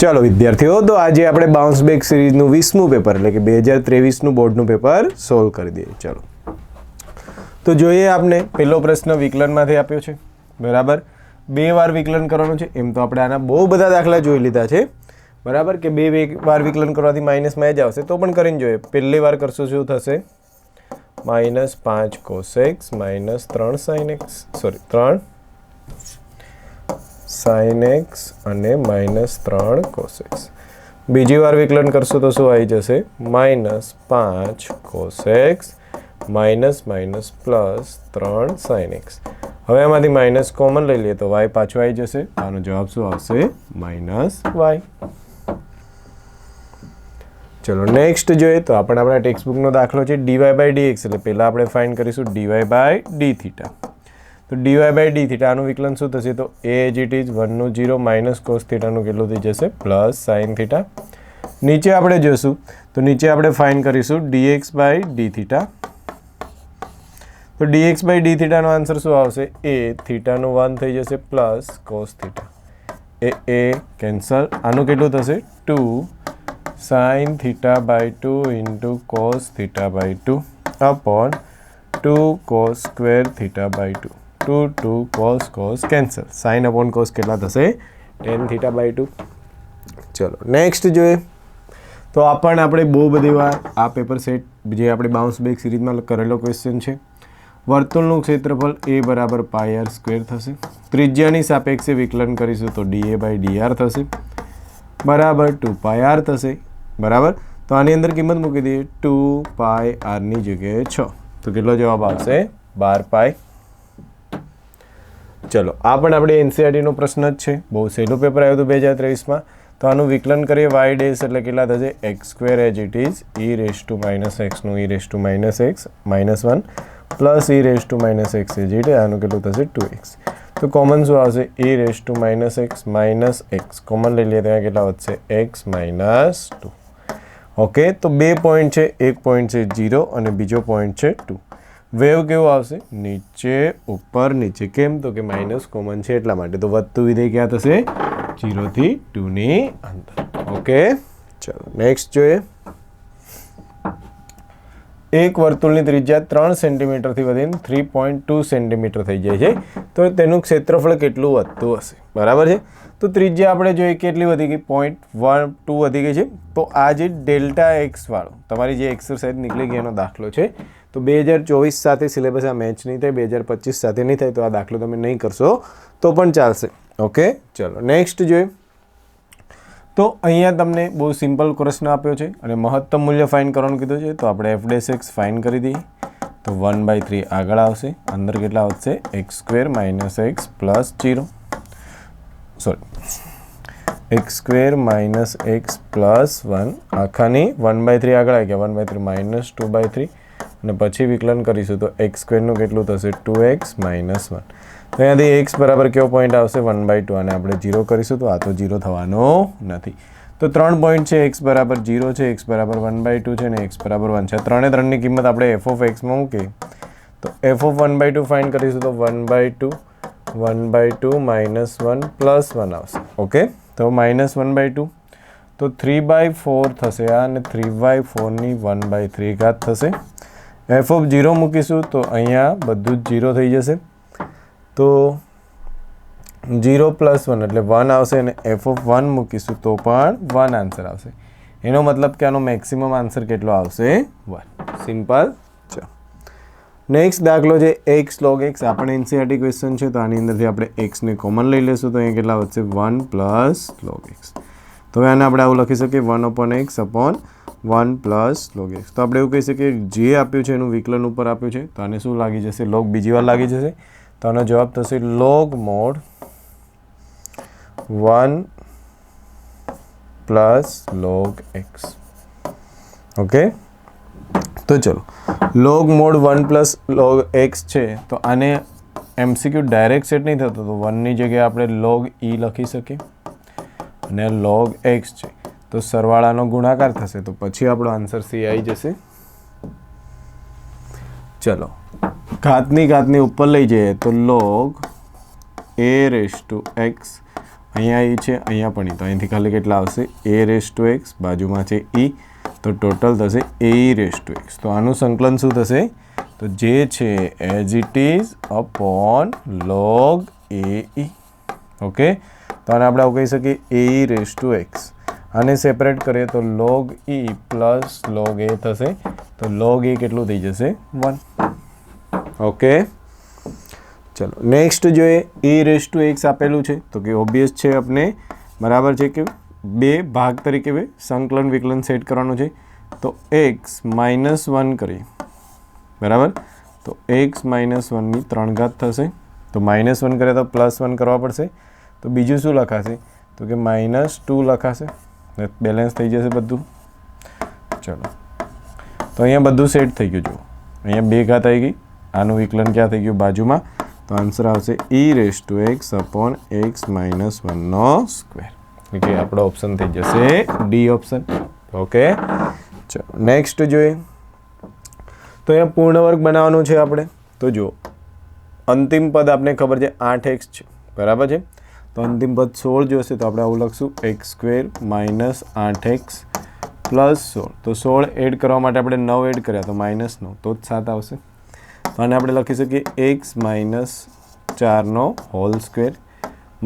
ચાલો, વિદ્યાર્થીઓ, તો આજે આપણે બાઉન્સ બેક સિરીઝનું વીસમું પેપર એટલે કે બે હજાર ત્રેવીસનું બોર્ડનું પેપર સોલ્વ કરી દઈએ. ચાલો. તો જોઈએ આપને, પહેલો પ્રશ્ન વિકલનમાંથી આપ્યો છે. બરાબર? બે વાર વિકલન કરવાનું છે, એમ તો આપણે આના બહુ બધા દાખલા જોઈ લીધા છે. બરાબર? કે બે વાર વિકલન કરવાથી માઇનસમાં જ આવશે. તો પણ કરીને જોઈએ. પહેલી વાર કરશું શું થશે? માઇનસ પાંચ કોસેક્સ માઇનસ ત્રણ સાઇન એક્સ સોરી ત્રણ સાઇન એક્સ અને માઇનસ ત્રણ કોસેક્સ બીજી વાર વિકલન કરશો તો શું આવી જશે? માઇનસ પાંચ cos x minus minus plus ત્રણ સાઇન એક્સ હવે આમાંથી માઇનસ કોમન લઈ લઈએ તો વાય પાછું આવી જશે. આનો જવાબ શું આવશે? માઇનસ વાય ચલો નેક્સ્ટ જોઈએ તો આપણે આપણા ટેક્સ્ટબુકનો દાખલો છે ડીવાય બાય ડીએક્સ એટલે પહેલાં આપણે ફાઇન કરીશું D Y by D theta તો ડીવાય બાય ડી થીટાનું વિકલન શું થશે? તો એ એજ ઇટ ઇઝ વનનું જીરો માઇનસ કોસ થીટાનું કેટલું થઈ જશે? પ્લસ સાઇન થીટા નીચે આપણે જોઈશું તો નીચે આપણે ફાઇન કરીશું D X by D theta તો ડીએક્સ બાય ડી થીટાનો આન્સર શું આવશે? એ થીટાનું વન થઈ જશે પ્લસ કોસ થીટા એ એ કેન્સલ આનું કેટલું થશે? Two sine theta by two into cos theta by two upon two cos square theta by two two two cos cos cancel sine upon cos કેટલા થશે? ટેન થીટા બાય ટુ ચલો next જોઈએ. તો આ પણ આપણે બહુ બધી વાર આ પેપર સેટ જે આપણે બાઉન્સ બેક સિરીઝમાં કરેલો ક્વેશ્ચન છે. વર્તુળનું ક્ષેત્રફળ એ બરાબર પાય આર સ્ક્વેર થશે. ત્રિજ્યાની સાપેક્ષે વિકલન કરીશું તો D A by D R થશે. બરાબર ટુ પાય આર થશે. બરાબર? તો આની અંદર કિંમત મૂકી દઈએ. ટુ પાય આરની જગ્યાએ છ. તો કેટલો જવાબ આવશે? બાર પાય ચલો, આ પણ આપણે એનસીઆરટીનો પ્રશ્ન જ છે. બહુ સહેલું પેપર આવ્યું હતું બે હજાર ત્રેવીસમાં. તો આનું વિકલન કરીએ. વાય ડેસ એટલે કેટલા થશે? X square as it is E raise to minus એક્સનું E raise to minus X minus one plus E raise to minus X as it આનું કેટલું થશે? ટુ એક્સ તો કોમન શું આવશે? E raise to minus X minus X common લઈ લઈએ ત્યાં કેટલા વધશે? એક્સ માઇનસ ટુ ઓકે તો બે પોઈન્ટ છે. એક પોઈન્ટ છે જીરો અને બીજો પોઈન્ટ છે ટુ વેવ કેવો આવશે? નીચે, ઉપર, નીચે. કેમ તો કે માઇનસ કોમન છે એટલા માટે. તો વધતું વિધેય ક્યાં થશે? જીરોથી ટુની અંદર. ઓકે ચલો નેક્સ્ટ જોઈએ. એક વર્તુળની ત્રિજ્યા ત્રણ સેન્ટીમીટરથી વધીને થ્રી પોઈન્ટ ટુ સેન્ટીમીટર થઈ જાય છે. તો તેનું ક્ષેત્રફળ કેટલું વધતું હશે? બરાબર છે? તો ત્રિજ્યા આપણે જોઈએ કેટલી વધી ગઈ? પોઈન્ટ વન ટુ વધી ગઈ છે. તો આ જે ડેલ્ટા એક્સવાળો તમારી જે એક્સરસાઇઝ નીકળી ગઈ એનો દાખલો છે. તો બે હજાર ચોવીસ સાથે સિલેબસ આ મેચ નહીં થાય, બે હજાર પચીસ સાથે નહીં થાય, તો આ દાખલો તમે નહીં કરશો, તો પણ ચાલશે. ઓકે ચલો નેક્સ્ટ જોઈએ. તો અહીંયા તમને બહુ સિમ્પલ પ્રશ્ન આપ્યો છે અને મહત્તમ મૂલ્ય ફાઇન કરવાનું કીધું છે, તો આપણે એફ ડેસ એક્સ ફાઇન કરી દઈએ. તો વન બાય થ્રી આગળ આવશે, અંદર કેટલા આવશે X square minus X plus zero sorry X square minus X plus one આખાની one by three આગળ આવી ગયા. One by three minus two by three અને પછી વિકલન કરીશું તો એક્સ સ્ક્વેરનું કેટલું થશે? ટુ એક્સ માઇનસ વન તો અહીંયાથી એક્સ બરાબર કેવો પોઈન્ટ આવશે? વન બાય ટુ અને આપણે જીરો કરીશું તો આ તો જીરો થવાનો નથી. તો ત્રણ પોઈન્ટ છે એક્સ બરાબર જીરો છે એક્સ બરાબર વન બાય ટુ છે અને એક્સ બરાબર વન છે. ત્રણે ત્રણની કિંમત આપણે એફ ઓફ એક્સમાં મૂકીએ. તો F of one by two find કરીશું તો one by two one by two minus one plus one આવશે. ઓકે તો માઇનસ વન બાય ટુ તો થ્રી બાય ફોર થશે આ અને થ્રી બાય ફોરની વન બાય થ્રી ઘાત થશે. એફ ઓફ જીરો મૂકીશું તો અહીંયા બધું જ જીરો થઈ જશે. તો જીરો પ્લસ વન એટલે વન આવશે અને એફ ઓફ વન મૂકીશું તો પણ વન આન્સર આવશે. એનો મતલબ કે આનો મેક્સિમમ આન્સર કેટલો આવશે? વન સિમ્પલ ચલો. નેક્સ્ટ દાખલો છે એક્સ લોગ એક્સ આપણે એનસીઆરટી ક્વેશ્ચન છે તો આની અંદરથી આપણે એક્સને કોમન લઈ લઈશું તો અહીંયા કેટલા વધશે? વન પ્લસ લોગ એક્સ તો હવે આને આપણે આવું લખી શકીએ one upon X upon one plus log X તો આપણે એવું કહી શકીએ જે આપ્યું છે એનું વિકલન ઉપર આપ્યું છે. તો આને શું લાગી જશે? લોગ બીજી વાર લાગી જશે. તો આનો જવાબ થશે log mod one plus log X okay તો ચલો. Log mod one plus log X છે, તો આને એમસીક્યુ ડાયરેક્ટ સેટ નહીં થતો, તો વનની જગ્યાએ આપણે લોગ ઈ લખી શકીએ. અને લોગ એક્સ છે. તો સરવાળાનો ગુણાકાર થશે. તો પછી આપણો આન્સર સી આવી જશે. ચલો. ઘાતની ઘાતની ઉપર લઈ જઈએ તો log E raise to X અહીંયા એ છે, અહીંયા પણ એ તો અહીંથી ખાલી કેટલા આવશે? એ રેસ ટુ એક્સ બાજુમાં છે ઈ તો ટોટલ થશે એ રેસ ટુ એક્સ તો આનું સંકલન શું થશે? તો જે છે as it is upon log A E okay તો આને આપણે આવું કહી શકીએ એ રેસ ટુ એક્સ આને સેપરેટ કરીએ તો log E plus log A થશે. તો લોગ એ કેટલું થઈ જશે? વન ઓકે ચલો નેક્સ્ટ જોઈએ એ રેસ ટુ એક્સ આપેલું છે, તો કે ઓબ્વિયસ છે આપણે બરાબર છે કે બે ભાગ તરીકે બે સંકલન વિકલન સેટ કરવાનું છે. તો એક્સ માઇનસ વન કરીએ. બરાબર? તો એક્સ માઇનસ વનની ત્રણ ઘાત થશે. તો માઇનસ વન કરે તો પ્લસ વન કરવા પડશે. તો બીજું શું લખાશે? તો કે માઇનસ ટુ લખાશે. બેલેન્સ થઈ જશે બધું. ચલો. તો અહીંયા બધું સેટ થઈ ગયું, જુઓ. અહીંયા બે ઘાત આવી ગઈ. આનું વિકલન ક્યાં થઈ ગયું? બાજુમાં. તો આન્સર આવશે E raise to X upon X minus વનનો square કે આપણો ઓપ્શન થઈ જશે ડી ઓપ્શન ઓકે ચલો નેક્સ્ટ જોઈએ. તો અહીંયા પૂર્ણ વર્ગ બનાવવાનું છે આપણે. તો જુઓ. અંતિમ પદ આપણે ખબર છે, આઠ એક્સ છે. બરાબર છે? તો અંતિમ પદ સોળ જોશે તો આપણે આવું લખશું. એક્સ સ્ક્વેર માઇનસ આઠ એક્સ પ્લસ સોળ. તો સોળ એડ કરવા માટે આપણે નવ એડ કર્યા તો માઇનસ નવ. તો જ સાત આવશે. તો આને આપણે લખી શકીએ એક્સ માઇનસ ચારનો હોલ સ્ક્વેર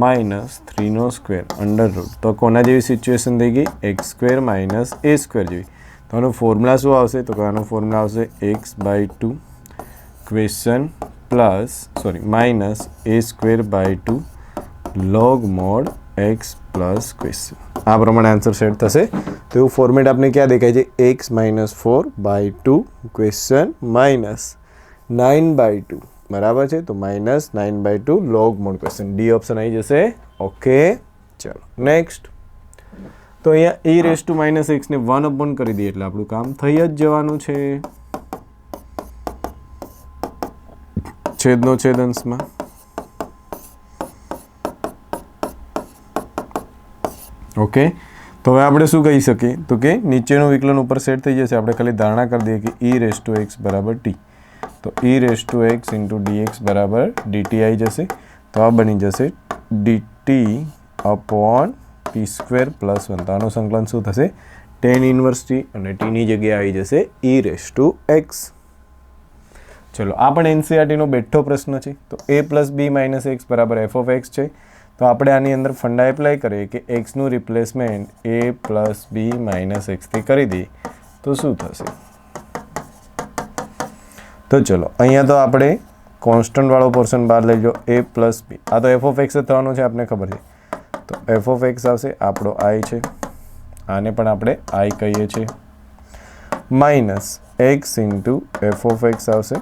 માઇનસ થ્રીનો સ્ક્વેર અંડર રૂટ. તો કોના જેવી સિચ્યુએશન થઈ ગઈ? X square minus A square જેવી. તો આનું ફોર્મ્યુલા શું આવશે? તો આનું ફોર્મ્યુલા આવશે X by two question plus sorry, minus A square by two log mod X plus question આ પ્રમાણે આન્સર સેટ થશે. તો એવું ફોર્મેટ આપણે ક્યાં દેખાય છે? X minus four by two question minus nine by two બરાબર છે? તો minus nine by two log mod question D option આવી જશે. ઓકે ચલો. નેક્સ્ટ તો અહીંયા ઈ રેસ ટુ માઇનસ એક્સને વન અપોન કરી દઈએ એટલે આપણું કામ થઈ જ જવાનું છે. છેદનો છેદ અંશમાં. ઓકે? તો હવે આપણે શું કહી શકીએ? તો કે નીચેનું વિકલન ઉપર સેટ થઈ જશે. આપણે ખાલી ધારણા કરી દઈએ કે ઈ રેસ ટુ એક્સ બરાબર ટી તો E raise to X into D X બરાબર ડીટી આવી જશે. તો આ બની જશે D T upon P square plus one તો આનું સંકલન શું થશે? ટેન ઇન્વર્સ અને ટીની જગ્યાએ આવી જશે ઈ રેસ ટુ એક્સ ચલો, આ પણ એનસીઆરટીનો બેઠો પ્રશ્ન છે. તો A plus B minus X બરાબર એફ ઓફ એક્સ છે. તો આપણે આની અંદર ફંડા એપ્લાય કરીએ કે એક્સનું replacement A plus B minus એક્સથી કરી દઈએ. તો શું થશે? તો ચલો, અહીંયા તો આપણે કોન્સ્ટન્ટવાળો પોર્શન બહાર લઈ લો એ પ્લસ બી આ તો એફ ઓફ એક્સ જ થવાનું છે આપણને ખબર છે. તો એફ ઓફ એક્સ આવશે, આપણો આઈ છે. આને પણ આપણે આઈ કહીએ છીએ. Minus X into F of X આવશે.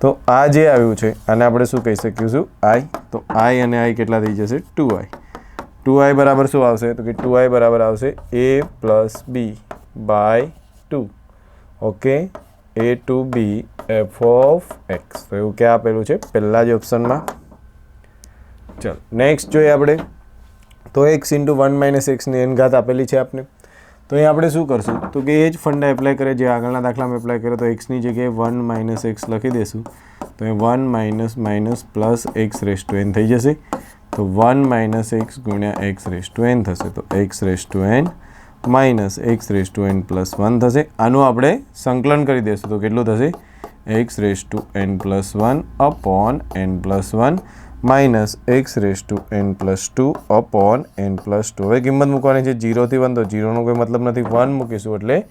તો આ જે આવ્યું છે, આને આપણે શું કહી શકીશું આઈ. તો આઈ અને આઈ કેટલા થઈ જશે? Two I. ટુ આઈ બરાબર શું આવશે? તો કે ટુ આઈ બરાબર આવશે A plus B by two. Okay? A to B F of X. તો એવું ક્યાં આપેલું છે? પહેલાં જ ઓપ્શનમાં. ચલો, નેક્સ્ટ જોઈએ આપણે. તો એક્સ ઇન્ટુ વન માઇનસ એક્સની એન ઘાત આપેલી છે આપણે તો એ આપણે શું કરશું? તો કે એ જ ફંડા એપ્લાય કરે, જે આગળના દાખલામાં એપ્લાય કરે, તો એક્સની જગ્યાએ વન માઇનસ એક્સ લખી દઈશું તો એ one minus minus plus x raise to n થઈ જશે. તો વન માઇનસ એક્સ ગુણ્યા એક્સ રેસ ટુ એન થશે. તો x raise to n minus x raise to n plus one થશે. આનું આપણે સંકલન કરી દઈશું તો કેટલું થશે? X raise to n plus one upon n plus one minus x raise to n plus two upon n plus two. હવે કિંમત મૂકવાની છે જીરોથી વન, તો જીરોનો કોઈ મતલબ નથી. વન મૂકીશું એટલે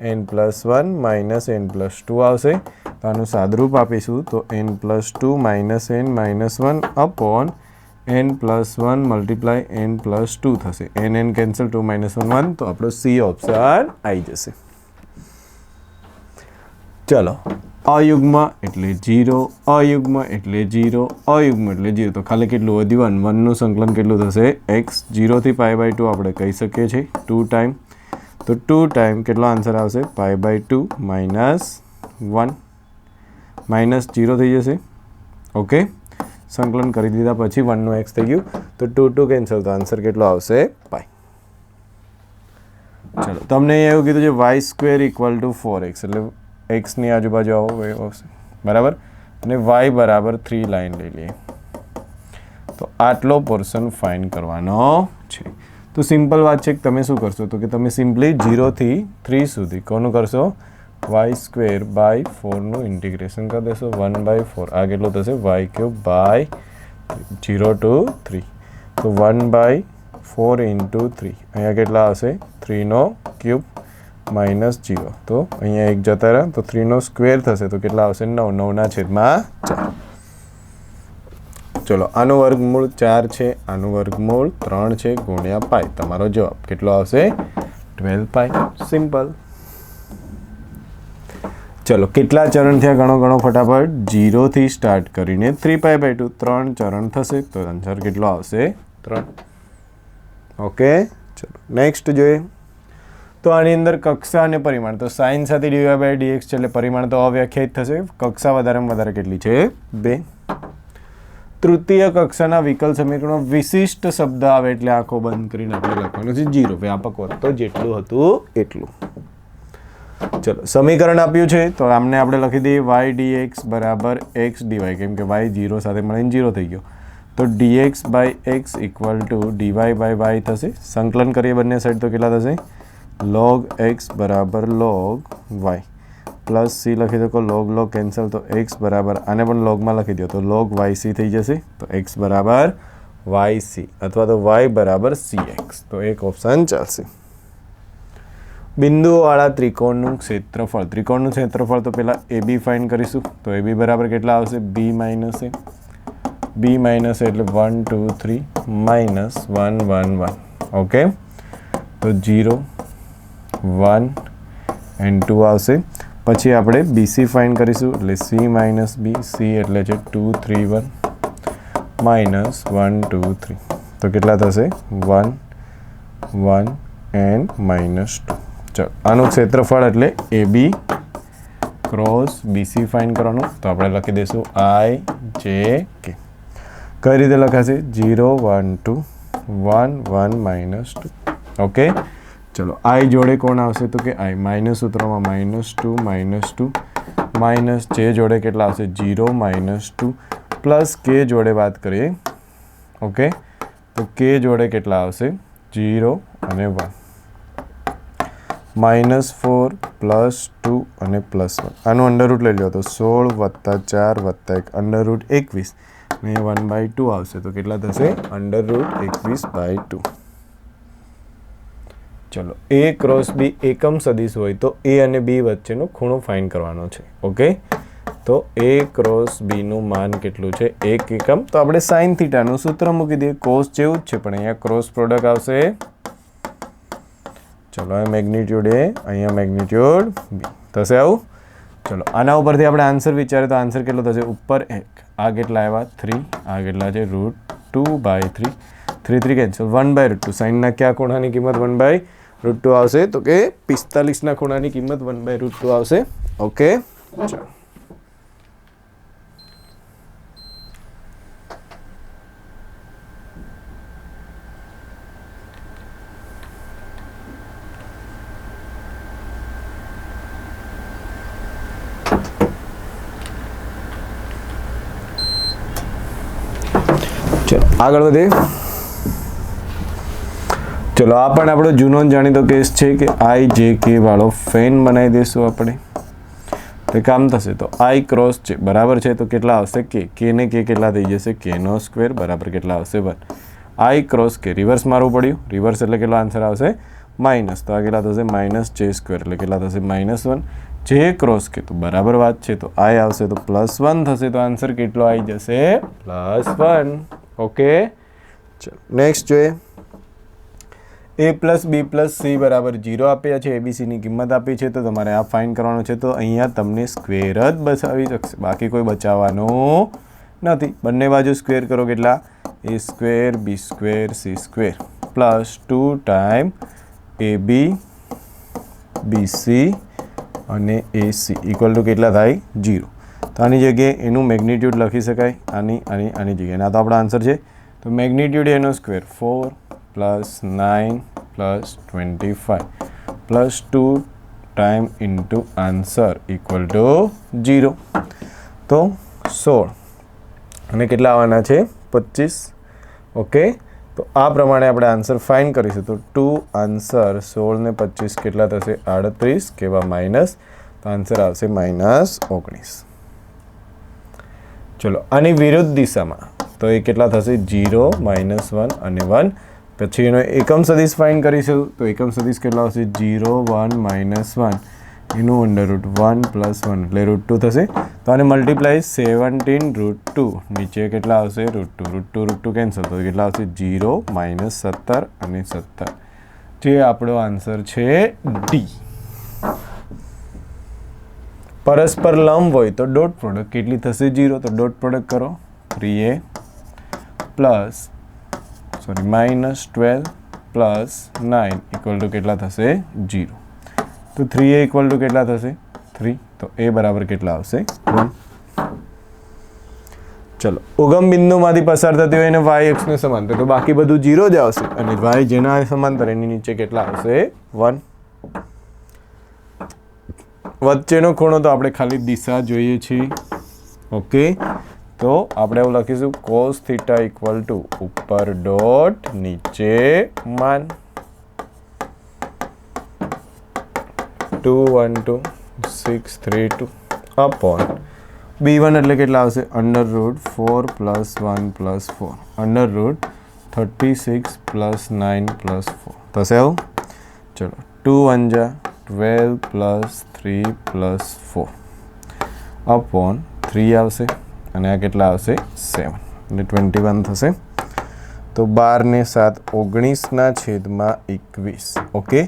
n plus one minus n plus two આવશે. તો આનું સાદરૂપ આપીશું. તો n plus two minus n minus one upon n plus one multiply n plus two થશે. N n cancel two minus one one, તો આપણો સી ઓપ્શન આવી જશે. ચલો. અયુગ્મ એટલે જીરો, અયુગ્મ એટલે જીરો, અયુગ્મ એટલે જીરો. તો ખાલી કેટલું વધ્યું વન વનનું સંકલન કેટલું થશે? એક્સ જીરોથી પાય બાય ટુ આપણે કહી શકીએ છીએ. Two time. તો ટુ ટાઈમ કેટલો આન્સર આવશે? Pi by two minus one. Minus zero થઈ જશે. ઓકે. સંકલન કરી દીધા પછી વનનું એક્સ થઈ ગયું. તો ટુ ટુ કેન્સલ. તો આન્સર કેટલો આવશે? પાય ચલો. તમને એવું કીધું છે, y square equal to four x. એટલે એક્સની આજુબાજુ આવો વેવ આવશે. બરાબર? અને વાય બરાબર થ્રી લાઈન લઈ લઈએ. તો આટલો પોર્શન ફાઇન કરવાનો છે. તો સિમ્પલ વાત છે કે તમે શું કરશો? તો કે તમે સિમ્પલી જીરોથી થ્રી સુધી કોનું કરશો? વાય સ્ક્વેર બાય ફોરનું ઇન્ટિગ્રેશન કરી દેશો. વન બાય ફોર આ કેટલું થશે? Y cube by zero two three તો one by four into three અહીંયા કેટલા આવશે? થ્રીનો ક્યુબ માઇનસ જીરો. તો અહીંયા એક જતા રહ્યા તો થ્રીનો સ્ક્વેર થશે. તો કેટલા આવશે? નવ. નવના છેદમાં ચાર. ચલો, આનું વર્ગમૂળ ચાર છે. આનું વર્ગમૂળ ત્રણ છે ગુણ્યા પાય તમારો જવાબ કેટલો આવશે? Twelve pi simple. ચલો, કેટલા ચરણ થયા? ઘણો ઘણો ફટાફટ. જીરોથી સ્ટાર્ટ કરીને થ્રી પાય બાય ટુ. ત્રણ ચરણ થશે. તો આન્સર કેટલો આવશે? ત્રણ. ઓકે? ચલો, નેક્સ્ટ જોઈએ. તો આની અંદર કક્ષા અને પરિમાણ. તો સાઇન સાથે ડીવાય બાય ડીએક્સ છે એટલે પરિમાણ તો અવ્યાખ્યાયિત થશે. કક્ષા વધારેમાં વધારે કેટલી છે? બે. તૃતીય કક્ષાના વિકલ સમીકરણો વિશિષ્ટ શબ્દ આવે એટલે આંખો બંધ કરીને આપણે લખવાનું છે જીરો વ્યાપક વર્ગ તો જેટલું હતું એટલું. ચલો, સમીકરણ આપ્યું છે, તો આમને આપણે લખી દઈએ વાય ડીએક્સ બરાબર એક્સ ડીવાય કેમ કે વાય જીરો સાથે મળીને જીરો થઈ ગયો. તો dx by x equal to dy by y થશે. સંકલન કરીએ બંને સાઈડ તો કેટલા થશે? લોગ એક્સ બરાબર લોગ વાય પ્લસ સી લખી દો લોગ લોગ કેન્સલ તો એક્સ બરાબર, આને પણ લોગમાં લખી દો, તો લોગ વાય સી થઈ જશે, તો એક્સ બરાબર વાય સી અથવા તો વાય બરાબર સી એક્સ તો એક ઓપ્શન ચાલશે. બિંદુવાળા ત્રિકોણનું ક્ષેત્રફળ ત્રિકોણનું ક્ષેત્રફળ તો પહેલાં એ બી ફાઇન કરીશું, તો એ બી બરાબર કેટલા આવશે? B minus a b minus એટલે one two three minus one one one okay તો જીરો વન એન્ડ ટુ આવશે. પછી આપણે બીસી ફાઇન કરીશું. એટલે સી માઇનસ બી સી એટલે છે two, three, one. Minus one, two, three. તો કેટલા થશે? One one and minus two. ચાલો, આનું ક્ષેત્રફળ એટલે a b cross bc find કરવાનું. તો આપણે લખી દઈશું આઈ જે કે કઈ રીતે લખાશે? Zero one two one one minus two okay ચલો આઈ જોડે કોણ આવશે તો કે આઈ માઇનસ સૂત્રમાં minus two minus two minus j જોડે કેટલા આવશે? જીરો માઇનસ ટુ પ્લસ કે જોડે વાત કરીએ. ઓકે તો કે જોડે કેટલા આવશે? જીરો અને one minus four plus two અને પ્લસ વન આનું અંડરરૂટ લઈ લો તો સોળ વત્તા ચાર વત્તા એક. અંડરરૂટ એકવીસ. ને વન બાય ટુ આવશે તો કેટલા થશે? અંડરરૂટ એકવીસ બાય ટુ ચલો એ ક્રોસ બી એકમ સદિશ હોય તો એ અને બી વચ્ચેનો ખૂણો ફાઇન કરવાનો છે ઓકે તો એ ક્રોસ બીનું માન કેટલું છે? એક એકમ. તો આપણે સાઇન થીટાનું સૂત્ર મૂકી દઈએ. કોસ જેવું જ છે, પણ અહીંયા ક્રોસ પ્રોડક્ટ આવશે. ચલો એ મેગ્નિટ્યુડ એ અહીંયા મેગ્નિટ્યુડ બી થશે આવું? ચલો, આના ઉપરથી આપણે આન્સર વિચારે તો આન્સર કેટલો થશે? ઉપર એક. આ કેટલા આવ્યા? થ્રી આ કેટલા છે? Root two by three three three cancel one by root two સાઈનના ક્યાં ખૂણાની કિંમત? વન બાય રૂટ ટુ આવશે. તો કે પિસ્તાલીસના ખૂણાની કિંમત વન બાય રૂટ ટુ આવશે. ઓકે ચલો આગળ વધીએ. ચલો, આ પણ આપણો જૂનો જાણીતો કેસ છે કે આઈ જે કે વાળો ફેન બનાવી દઈશું આપણે. તો કામ થશે તો આઈ ક્રોસ છે, બરાબર છે? તો કેટલા આવશે? કે કે ને કે કેટલા થઈ જશે? કે નો સ્ક્વેર બરાબર કેટલા આવશે? વન આઈ ક્રોસ કે રિવર્સ મારવું પડ્યું. રિવર્સ એટલે કેટલો આન્સર આવશે? માઇનસ તો આ કેટલા થશે? માઇનસ જે સ્ક્વેર એટલે કેટલા થશે? માઇનસ વન જે ક્રોસ કે તો બરાબર વાત છે. તો આઈ આવશે તો પ્લસ વન થશે. તો આન્સર કેટલો આવી જશે? પ્લસ વન ઓકે ચલો નેક્સ્ટ જોઈએ. A plus b plus c બરાબર જીરો આપ્યા છે એબીસીની કિંમત આપી છે, તો તમારે આ ફાઇન કરવાનું છે, તો અહીંયા તમને સ્ક્વેર જ બચાવી શકશે. બાકી કોઈ બચાવવાનું નથી. બંને બાજુ સ્ક્વેર કરો કેટલા? A square b square c square plus two time a b c અને એસી ઇક્વલ ટુ કેટલા થાય? જીરો તો આની જગ્યાએ એનું મેગ્નિટ્યુડ લખી શકાય. આની આની આની જગ્યાએ. આ તો આપણો આન્સર છે. તો મેગ્નિટ્યુડ એનો square four plus nine plus twenty five plus two time into answer equal to zero તો સોળ. અને કેટલા આવવાના છે? પચીસ. ઓકે? તો આ પ્રમાણે આપણે આન્સર ફાઇન કરીશું. તો ટુ આન્સર સોળ ને પચીસ કેટલા થશે? આડત્રીસ કેવા માઇનસ તો આન્સર આવશે માઇનસ ઓગણીસ. ચલો, આની વિરુદ્ધ દિશામાં તો એ કેટલા થશે? જીરો માઇનસ વન અને વન પછી એનો એકમ સદીશ ફાઇન કરીશું, તો એકમ સદીશ કેટલા આવશે? જીરો વન માઇનસ વન એનું under root one plus one એટલે રૂટ ટુ થશે. તો આને મલ્ટીપ્લાય સેવન્ટીન રૂટ ટુ નીચે કેટલા આવશે? Root two root two root two cancel તો કેટલા આવશે? જીરો માઇનસ સત્તર અને સત્તર. જે આપણો આન્સર છે ડી પરસ્પર લંબ હોય તો ડોટ પ્રોડક્ટ કેટલી થશે? જીરો તો ડોટ પ્રોડક્ટ કરો. Three a plus sorry, minus twelve plus nine equal to કેટલા થશે? જીરો તો થ્રી એ ઇક્વલ ટુ કેટલા થશે? થ્રી. તો એ બરાબર કેટલા આવશે? વન. ચલો, ઉગમ બિંદુમાંથી પસાર થતી હોય એને વાય એક્સને સમાંતર. તો બાકી બધું જીરો જ આવશે. અને વાય જેના સમાંતર એની નીચે કેટલા આવશે? વન. વચ્ચેનો ખૂણો તો આપણે ખાલી દિશા જોઈએ છીએ. ઓકે? તો આપણે એવું લખીશું કોસ થીટા ઇક્વલ ટુ ઉપર ડોટ નીચે માન two one two six three two upon b one એટલે કેટલા આવશે? Under root four plus one plus four under root thirty six plus nine plus four થશે આવું ચલો ટુ વન જા twelve plus three plus four upon three આવશે. અને આ કેટલા આવશે? સેવન એટલે ટ્વેન્ટી વન થશે. તો બાર ને સાત, ઓગણીસના છેદમાં એકવીસ. ઓકે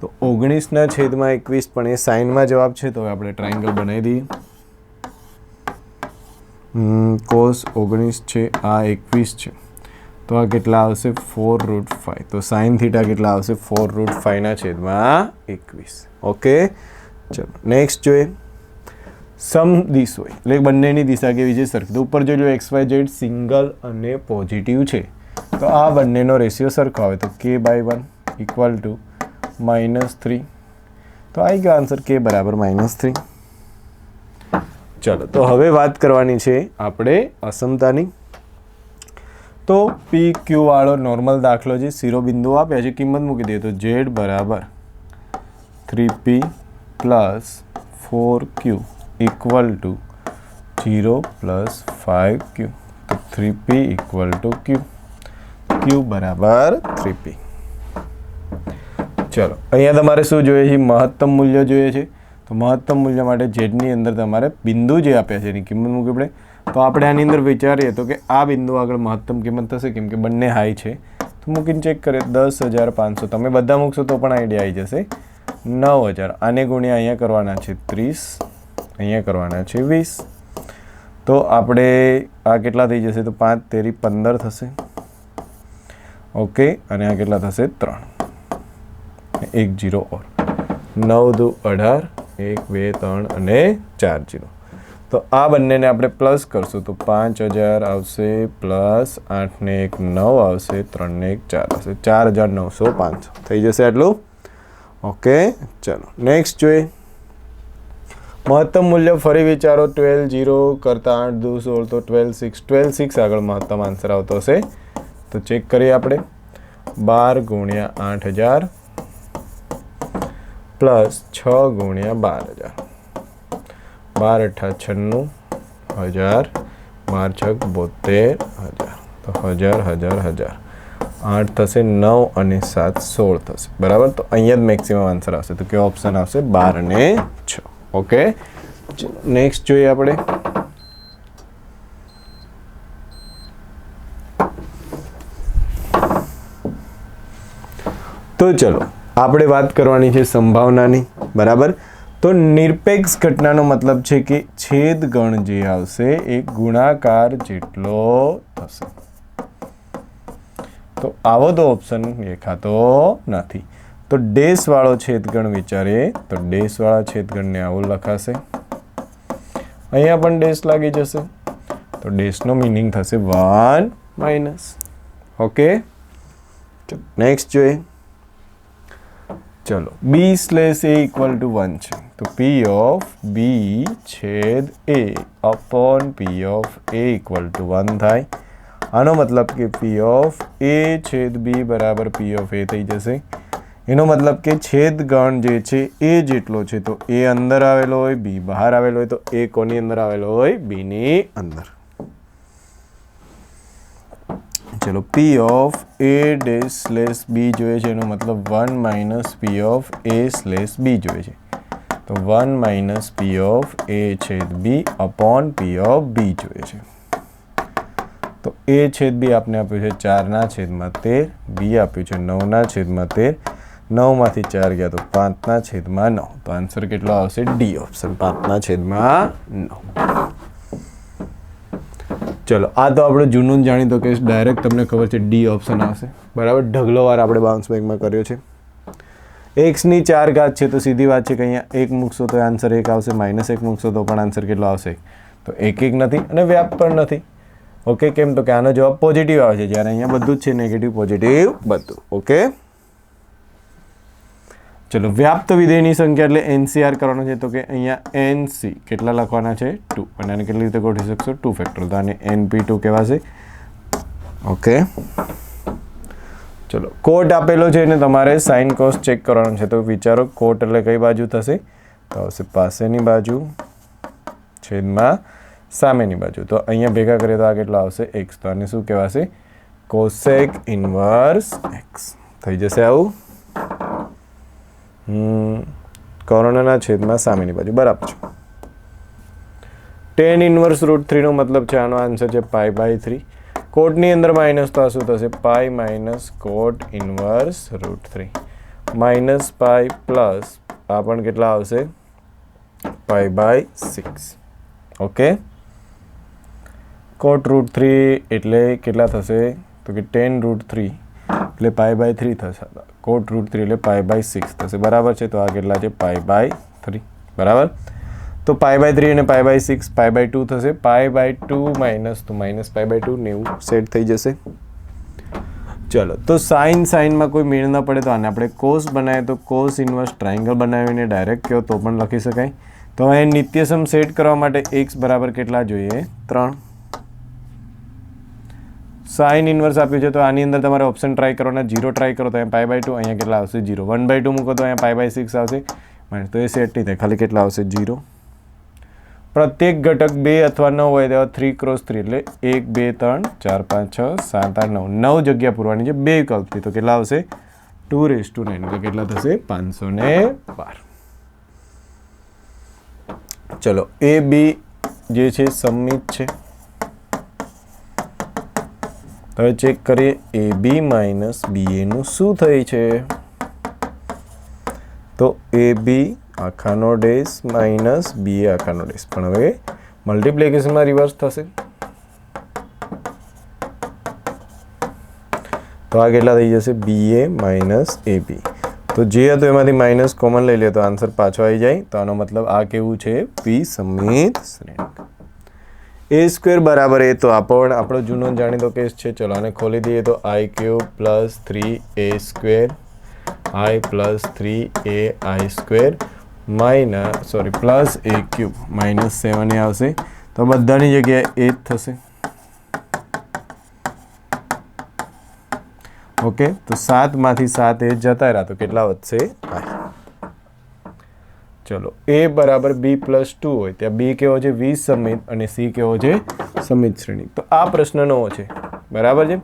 તો ઓગણીસના છેદમાં એકવીસ પણ એ સાઇનમાં જવાબ છે. તો આપણે ટ્રાયંગલ બનાવી દઈએ. કોસ ઓગણીસ છે, આ એકવીસ છે. તો આ કેટલા આવશે? ફોર રૂટ ફાઈવ તો સાઇન થીટા કેટલા આવશે? ફોર રૂટ ફાઈવના છેદમાં એકવીસ. ઓકે ચલો નેક્સ્ટ જોઈએ. સમ દિશ એટલે બંનેની દિશા કેવી છે? સરખી તો ઉપર જોઈ લો એક્સ વાય ઝેડ સિંગલ અને પોઝિટિવ છે. તો આ બંનેનો રેશિયો સરખો આવે. તો k by one equal to minus three તો આવી ગયો આન્સર કે બરાબર માઇનસ થ્રી ચલો, તો હવે વાત કરવાની છે આપણે અસમતાની. તો પી ક્યુ વાળો નોર્મલ દાખલો જે શિરોબિંદુ આપ્યા છે, કિંમત મૂકી દઈએ તો ઝેડ બરાબર three p plus four q equal to zero plus five q તો three p equal to q q બરાબર થ્રી પી ચલો અહીંયા તમારે શું જોઈએ છે? મહત્તમ મૂલ્ય જોઈએ છે? તો મહત્તમ મૂલ્ય માટે ઝેડની અંદર તમારે બિંદુ જે આપ્યા છે એની કિંમત મૂકવી પડે. તો આપણે આની અંદર વિચારીએ તો કે આ બિંદુ આગળ મહત્તમ કિંમત થશે, કેમ કે બંને હાઈ છે. તો મૂકીને ચેક કરીએ, દસ હજાર પાંચસો. તમે બધા મૂકશો તો પણ આઈડિયા આવી જશે. નવ હજાર. આને ગુણ્યા અહીંયા કરવાના છે ત્રીસ. અહીંયા કરવાના છે વીસ. તો આપણે આ કેટલા થઈ જશે? તો પાંચ, તેરી, પંદર થશે. ઓકે, અને આ કેટલા થશે? ત્રણ. એક, જીરો, ઓર. નવ, દુ, અઢાર. એક, બે, ત્રણ અને ચાર, જીરો. તો આ બંનેને આપણે પ્લસ કરશું. તો પાંચ હજાર આવશે પ્લસ આઠને એક, નવ આવશે ત્રણને એક, ચાર આવશે. ચાર હજાર નવસો પાંચસો થઈ જશે આટલું? ઓકે, ચલો. નેક્સ્ટ જોઈએ. મહત્તમ મૂલ્ય ફરી વિચારો ટ્વેલ્વ જીરો કરતાં આઠ દુ સોળ તો ટ્વેલ્વ સિક્સ. ટ્વેલ્વ સિક્સ આગળ મહત્તમ આન્સર આવતો હશે. તો ચેક કરીએ આપણે. બાર ગુણ્યા આઠ હજાર પ્લસ છ ગુણ્યા બાર હજાર. બાર અઠા છન્નું હજાર. બાર છક બોતેર હજાર. તો હજાર હજાર હજાર. આઠ થશે નવ અને સાત સોળ થશે. બરાબર? તો અહીંયા જ મેક્સિમમ આન્સર આવશે. તો કયો ઓપ્શન આવશે? બાર અને ઓકે નેક્સ્ટ જોઈએ આપણે. તો ચલો, આપણે વાત કરવાની છે સંભાવનાની, બરાબર? તો નિરપેક્ષ ઘટનાનો મતલબ છે કે છેદ ગણ જે આવશે એ ગુણાકાર જેટલો થશે. તો આવો તો ઓપ્શન દેખાતો નથી. તો ડેશવાળો છેદગણ વિચારીએ. તો ડેશવાળા છેદગણને આવું લખાશે. અહીંયા પણ ડેશ લાગી જશે. તો ડેશનો મિનિંગ થશે વન માઇનસ ઓકે નેક્સ્ટ જોઈએ. ચલો. B slash a equal to one છે. તો પી ઓફ બી છેદ a upon p of a equal to one થાય. આનો મતલબ કે પી ઓફ એ છેદ બી બરાબર પી ઓફ એ થઈ જશે. એનો મતલબ કે છેદ ગણ જે છે એ જેટલો છે, તો એ અંદર આવેલો હોય, બી બહાર આવેલો હોય, તો એ કોની અંદર આવેલો હોય? બીની અંદર. ચલો P of A day slash B જોઈએ છે, એનો મતલબ one minus p of a slash b જોઈએ છે. તો one minus p of a છેદ બી અપોન પી ઓફ બી જોઈએ છે. તો એ છેદ બી આપને આપ્યું છે ચારના છેદમાં તેર બી આપ્યું છે નવના છેદમાં તેર નવમાંથી ચાર ગયા તો પાંચના છેદમાં નવ. તો આન્સર કેટલો આવશે? ડી ઓપ્શન પાંચના છેદમાં નવ. ચલો, આ તો આપણે જૂનું જાણીતો કે ડાયરેક્ટ તમને ખબર છે ડી ઓપ્શન આવશે. બરાબર? ઢગલો વાર આપણે બાઉન્સ બેગમાં કર્યો છે. એક્સની ચાર ઘાત છે તો સીધી વાત છે કે અહીંયા એક મૂકશો તો આન્સર એક આવશે માઇનસ એક મૂકશો તો પણ આન્સર કેટલો આવશે? તો એક એક નથી અને વ્યાપ પણ નથી. ઓકે કેમ? તો કે આનો જવાબ પોઝિટિવ આવે છે. જ્યારે અહીંયા બધું જ છે નેગેટિવ પોઝિટિવ બધું. ઓકે ચલો, વ્યાપ્ત વિધેયની સંખ્યા એટલે એનસીઆર કરવાનો છે. તો કે અહીંયા એનસી કેટલા લખવાના છે? ટુ. અને આને કેટલી રીતે ગોઠવી શકશો? ટુ ફેક્ટર તો આને એનપી ટુ કહેવાશે. ઓકે. ચલો, કોટ આપેલો છે અને તમારે સાઇન કોસ ચેક કરવાનો છે. તો વિચારો, કોટ એટલે કઈ બાજુ થશે? તો આવશે પાસેની બાજુ, છેદમાં સામેની બાજુ. તો અહીંયા ભેગા કરીએ તો આ કેટલો આવશે? એક્સ. તો આને શું કહેવાશે? Cosec inverse x. થઈ જશે આવું. કર્ણના છેદમાં સામેની બાજુ. બરાબર છે. ટેન ઇન્વર્સ રૂટ થ્રીનો મતલબ છે, આનો આન્સર છે પાઈ બાય થ્રી કોટની અંદર માઇનસ તો આ શું થશે? Pi minus cot inverse root three minus pi plus આ પણ કેટલા આવશે? Pi by six okay cot root three એટલે કેટલા થશે? તો કે ટેન રૂટ થ્રી એટલે પાય બાય થ્રી થશે. કોટ રૂટ થ્રી એટલે પાય બાય સિક્સ થશે. બરાબર છે? તો આ કેટલા છે? પાય બાય થ્રી બરાબર? તો પાય બાય થ્રી અને pi by six pi by two થશે. Pi by two minus two minus pi by two નેવું સેટ થઈ જશે. ચલો. તો સાઇન સાઇનમાં કોઈ મેળ ન પડે તો આને આપણે કોસ બનાવીએ. તો કોસ ઇન્વર્સ ટ્રાયંગલ બનાવીને ડાયરેક્ટ કહો તો પણ લખી શકાય. તો અહીં નિત્યસમ સેટ કરવા માટે એક્સ બરાબર કેટલા જોઈએ? ત્રણ. સાઇન ઇન્વર્સ આપ્યું છે, તો આની અંદર તમારે ઓપ્શન ટ્રાય કરવાના જીરો ટ્રાય કરો, તો અહીંયા પાઈ બાય ટુ અહીંયા કેટલા આવશે? જીરો વન બાય ટુ મૂકો તો અહીંયા પાઈ બાય સિક્સ આવશે. માઇનસ તો એ સેટ નહીં થાય, ખાલી કેટલા આવશે? જીરો પ્રત્યેક ઘટક બે અથવા નવ હોય તેવા થ્રી ક્રોસ થ્રી એટલે એક, બે, ત્રણ, ચાર, પાંચ, છ, સાત, આઠ, નવ. નવ જગ્યા પૂરવાની છે, બે વિકલ્પથી તો કેટલા આવશે? ટુ રેસ ટુ નાઇન તો કેટલા થશે? પાંચસો ને બાર. ચલો, એ બી જે છે, સમિત છે. હવે ચેક કરીએ એ બી માઇનસ બી એનું શું થઈ છે? તો એ બી આખાનો ડેસ માઇનસ બી એ આખાનો ડેસ પણ હવે મલ્ટિપ્લિકેશનમાં રિવર્સ થશે. તો આ કેટલા થઈ જશે? B a minus a b. તો જે હતું એમાંથી માઇનસ કોમન લઈ લે તો આન્સર પાછો આવી જાય. તો આનો મતલબ આ કેવું છે? પી સમિત શ્રેણિક એ સ્ક્વેર બરાબર એ તો આપણ આપણો જૂનો જાણીતો કેસ છે. ચલો આને ખોલી દઈએ તો i cube plus three a square i plus three a i square minus sorry plus a cube minus seven a આવશે. તો બધાની જગ્યાએ એ જ થશે. ઓકે તો સાતમાંથી સાત એ જતા રહ્યા. તો કેટલા વધશે? આઠ. ચલો. એ બરાબર બી પ્લસ ટુ હોય. ત્યાં બી કેવો છે? વીસ સમિત અને સી કેવો છે? સમિત શ્રેણી. તો આ પ્રશ્ન નવો છે. બરાબર છે?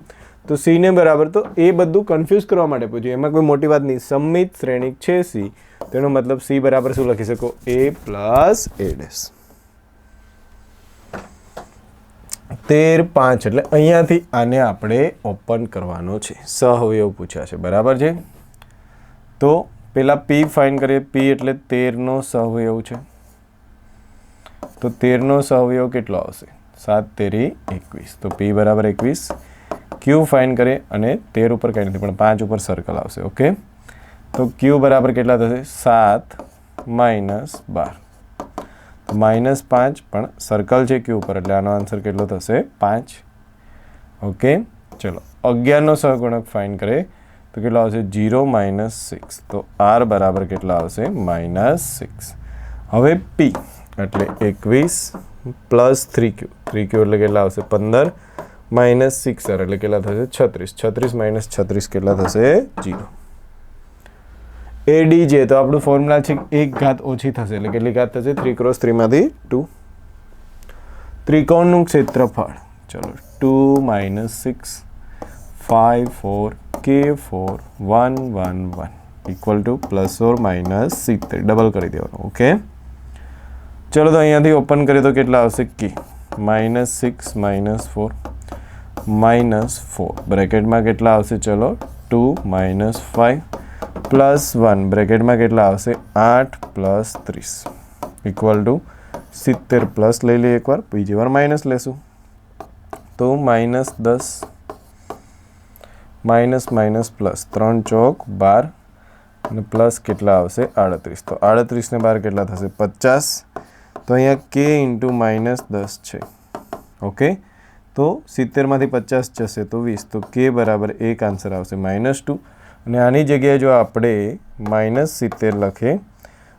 તો સીને બરાબર તો એ બધું કન્ફ્યુઝ કરવા માટે પૂછ્યું. એમાં કોઈ મોટી વાત નહીં. સમિત શ્રેણી છે સી તેનો મતલબ સી બરાબર શું લખી શકો? એ પ્લસ એ ડેસ તેર પાંચ. એટલે અહીંયાથી આને આપણે ઓપન કરવાનો છે. સહવયવ પૂછ્યા છે. બરાબર છે? તો પેલા પી ફાઇન કરીએ. પી એટલે તેરનો સહવયવ છે. તો તેરનો સહવયવ કેટલો આવશે? સાત, તેરી, એકવીસ. તો પી બરાબર એકવીસ. ક્યુ ફાઇન કરીએ અને તેર ઉપર કંઈ નથી, પણ પાંચ ઉપર સર્કલ આવશે. ઓકે તો ક્યુ બરાબર કેટલા થશે? સાત માઇનસ બાર. તો માઇનસ પાંચ, પણ સર્કલ છે ક્યુ ઉપર, એટલે આનો આન્સર કેટલો થશે? પાંચ. ઓકે ચલો. અગિયારનો સહગુણક ફાઇન કરીએ. તો કેટલો આવશે? Zero minus six. તો આર બરાબર કેટલા આવશે? Minus six. હવે પી, એટલે એકવીસ plus three q. Three q એટલે કેટલા આવશે? પંદર માઇનસ સિક્સ આર, એટલે કેટલા થશે? છત્રીસ. છત્રીસ માઇનસ છત્રીસ કેટલા થશે? જીરો એડી જે, તો આપણું ફોર્મ્યુલા છે એક ઘાત ઓછી થશે. એટલે કેટલી ઘાત થશે? થ્રી ક્રોસ થ્રીમાંથી ટુ. ત્રિકોણનું ક્ષેત્રફળ. ચલો, two minus six. Five four કે four one one one equal to plus or minus સિત્તેર ડબલ કરી દેવાનું ઓકે ચલો તો અહીંયાથી ઓપન કરીએ તો કેટલા આવશે? K minus six minus four minus four બ્રેકેટમાં કેટલા આવશે? ચલો two minus five plus one બ્રેકેટમાં કેટલા આવશે? આઠ પ્લસ ત્રીસ. ઇક્વલ ટુ સિત્તેર પ્લસ લઈ લઈએ એકવાર. બીજી વાર માઇનસ લેશું. તો માઇનસ દસ માઇનસ માઇનસ પ્લસ ત્રણ ચોક બાર અને પ્લસ કેટલા આવશે? આડત્રીસ. તો આડત્રીસને બાર કેટલા થશે? પચાસ. તો અહીંયા કે ઇન્ટુ માઇનસ દસ છે. ઓકે તો સિત્તેરમાંથી પચાસ જશે તો વીસ. તો કે બરાબર એક આન્સર આવશે. માઇનસ ટુ અને આની જગ્યાએ જો આપણે માઇનસ સિત્તેર લખીએ,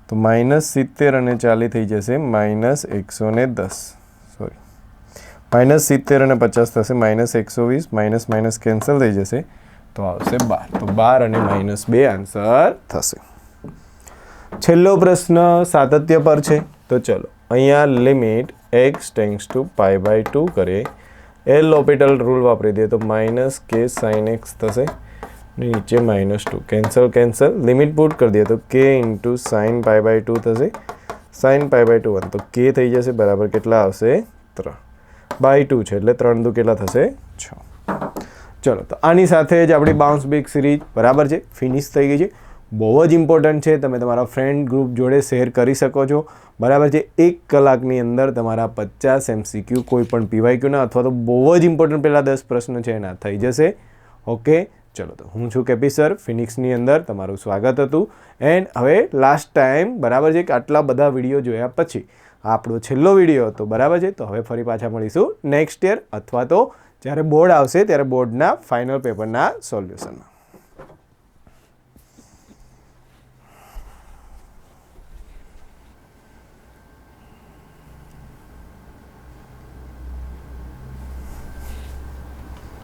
તો માઇનસ સિત્તેર અને ચાલી થઈ જશે. માઇનસ એકસો દસ. માઇનસ સિત્તેર અને પચાસ થશે, માઇનસ એકસો વીસ, માઇનસ માઇનસ કેન્સલ થઈ જશે. તો આવશે બાર. તો બાર અને માઇનસ બે આન્સર થશે. છેલ્લો પ્રશ્ન સાતત્ય પર છે. તો ચલો, અહીંયા limit x tends to pi by two કરીએ. એલ ઓપિટલ રૂલ વાપરી દઈએ તો માઇનસ કે સાઇન એક્સ થશે. નીચે minus two. Cancel cancel. Limit put કરી દઈએ તો k into sine pi by two થશે. Sine pi by two one. તો કે થઈ જશે. બરાબર કેટલા આવશે? ત્રણ. બાય ટુ છે એટલે ત્રણ દુ કેટલા થશે? છ. ચલો, તો આની સાથે જ આપણી બાઉન્સ બેક સિરીઝ બરાબર છે ફિનિશ થઈ ગઈ છે. બહુ જ ઇમ્પોર્ટન્ટ છે, તમે તમારા ફ્રેન્ડ ગ્રુપ જોડે શેર કરી શકો છો. બરાબર છે, એક કલાકની અંદર તમારા પચાસ એમસીક્યુ કોઈ પણ પીવાયક્યુના અથવા તો બહુ જ ઇમ્પોર્ટન્ટ પહેલાં દસ પ્રશ્ન છે એના થઈ જશે. ઓકે ચલો, તો હું છું કેપી સર, ફિનિક્સની અંદર તમારું સ્વાગત હતું. એન્ડ હવે લાસ્ટ ટાઈમ બરાબર છે, કે આટલા બધા વીડિયો જોયા પછી. આપણો છેલ્લો વીડિયો હતો, બરાબર છે? તો હવે ફરી પાછા મળીશું નેક્સ્ટ યર અથવા તો જ્યારે બોર્ડ આવશે, ત્યારે બોર્ડના ફાઇનલ પેપરના સોલ્યુશનમાં